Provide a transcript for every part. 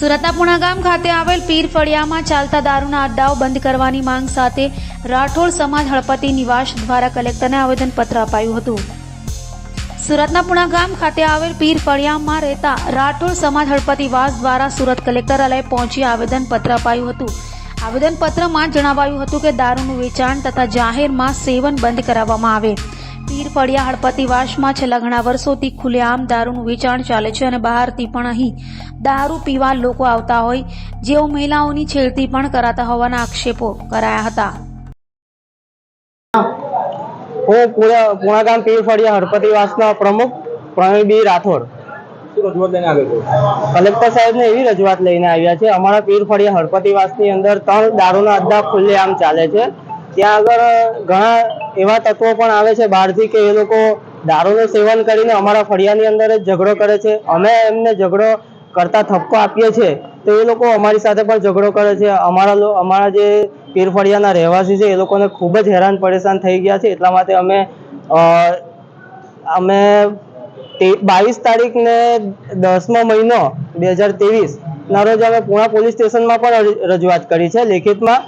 સુરતના પુણાગામ ખાતે આવેલ પીર ફળિયામાં ચાલતા દારૂના અડ્ડાઓ બંધ કરવાની માંગ સાથે રાઠોડ સમાજ હળપતિ નિવાસ દ્વારા કલેક્ટરને આવેદનપત્ર અપાયું હતું. સુરતના પુણાગામ ખાતે આવેલ પીર ફળિયામાં રહેતા રાઠોડ સમાજ હળપતિ વાસ દ્વારા સુરત કલેક્ટરાલય પહોંચી આવેદનપત્ર અપાયું હતું. આવેદનપત્રમાં જણાવાયું હતું કે દારૂનું વેચાણ તથા જાહેરમાં સેવન બંધ કરાવવામાં આવે. પીર ફળિયા હળપતિવાસમાં છેલ્લા ઘણા વર્ષોથી ખુલ્લેઆમ દારૂનું વેચાણ ચાલે છે અને બહારથી પણ અહીં દારૂ પીવા લોકો આવતા હોય જેઓ મહિલાઓની છેડતી પણ કરાતા હોવાના આક્ષેપો કરાયા હતા. હું પૂરા પૂણાગામ પીરફળિયા હળપતિવાસના પ્રમુખ પ્રવીણબી રાઠોડ. કલેક્ટર સાહેબને એવી રજૂઆત લઈને આવ્યા છે અમારા પીરફળિયા હળપતિવાસની અંદર ત્રણ દારૂના અડ્ડા ખુલ્લેઆમ ચાલે છે. ત્યાં આગળ ઘણા એવા તત્વો પણ આવે છે બહારથી કે એ લોકો દારૂનું સેવન કરીને અમારા ફળિયાની અંદર જ ઝઘડો કરે છે. અમે એમને ઝઘડો કરતા ઠપકો આપીએ છીએ તો એ લોકો અમારી સાથે પણ ઝઘડો કરે છે. અમારા અમારા જે પીરફળિયાના રહેવાસી છે એ લોકોને ખૂબ જ હેરાન પરેશાન થઈ ગયા છે. એટલા માટે અમે અમે બાવીસ તારીખ ને દસમો મહિનો બે હજાર ના રોજ અમે પુણા પોલીસ સ્ટેશનમાં પણ રજૂઆત કરી છે લેખિતમાં.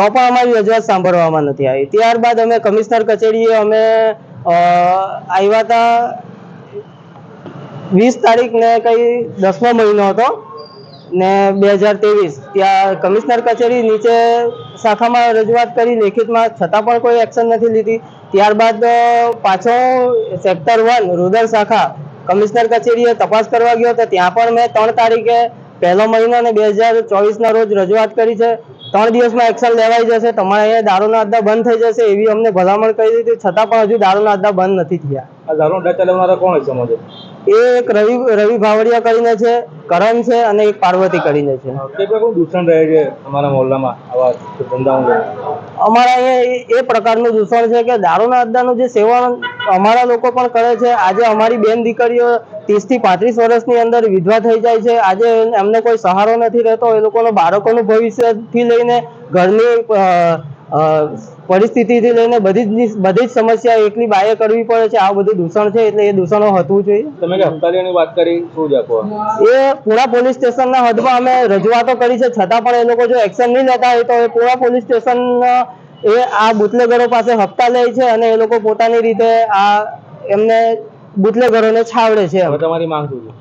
તો પણ અમારી રજૂઆત સાંભળવામાં નથી આવી. ત્યારબાદ અમે કમિશનર કચેરીએ અમે આવ્યા હતા વીસ તારીખ ને કઈ દસમો મહિનો હતો ને બે હજાર ત્રેવીસ. ત્યાં કમિશનર કચેરી નીચે શાખામાં રજૂઆત કરી, લેખિતમાં છતાં પણ કોઈ એક્શન નથી લીધી. ત્યારબાદ પાછો સેક્ટર વન રૂરલ શાખા કમિશનર કચેરીએ તપાસ કરવા ગયો તો ત્યાં પણ મેં ત્રણ તારીખે પહેલો મહિનો અને બે હજાર ચોવીસના રોજ રજૂઆત કરી છે. ત્રણ દિવસમાં એક્શન લેવાઈ જશે. તમારે અહીંયા દારૂના અડ્ડા બંધ થઈ જશે એવી અમને ભલામણ કરી દીધી. છતાં પણ હજુ દારૂના અડ્ડા બંધ નથી થયા. આ અડ્ડા ચલાવનારા કોણ છે સમાજે? એ એક રવિ રવિ ભાવડિયા કરીને છે કરણ છે અને એક પાર્વતી કરીને છે. દૂષણ રહે છે અમારા મોહલ્લામાં આવા ધંધાઓ. અમારા અહીંયા એ- એ પ્રકારનું દૂષણ છે કે દારૂના અડ્ડાનું જે સેવન અમારા લોકો પણ કરે છે. આજે અમારી બેન દીકરીઓ ત્રીસથી પાંત્રીસ વર્ષની અંદર વિધવા થઈ જાય છે. આજે એમને કોઈ સહારો નથી રહેતો. એ લોકોનો બાળકોનું ભવિષ્યથી લઈને ઘરની પરિસ્થિતિથી લઈને બધી જ બધી જ સમસ્યા એકલી બાએ કરવી પડે છે. આ બધું દૂષણ છે એટલે એ દૂષણો હટવું જોઈએ. તમે હપ્તાલીઓની વાત કરી શું જ એ પુણા પોલીસ સ્ટેશનના હદમાં અમે રજૂઆતો કરી છે. છતાં પણ એ લોકો જો એક્શન નહીં લેતા હોય તો એ પુણા પોલીસ સ્ટેશન એ આ બુટલેગરો પાસે હપ્તા લે છે અને એ લોકો પોતાની રીતે આ એમને બુટલેગરોને છાવડે છે હવે તમારી માંગ શું છે?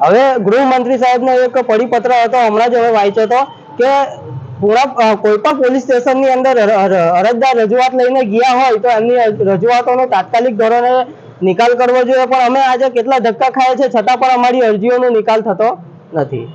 હવે ગૃહમંત્રી સાહેબનો એક પરિપત્ર હતો હમણાં જ હવે વાંચ્યો હતો કે પૂરા કોઈ પણ પોલીસ સ્ટેશનની અંદર અર- અર- અરજદાર રજૂઆત લઈને ગયા હોય તો એમની રજૂઆતોનો તાત્કાલિક ધોરણે નિકાલ કરવો જોઈએ. પણ અમે આજે કેટલા ધક્કા ખાયા છે છતાં પણ અમારી અરજીઓનો નિકાલ થતો નથી.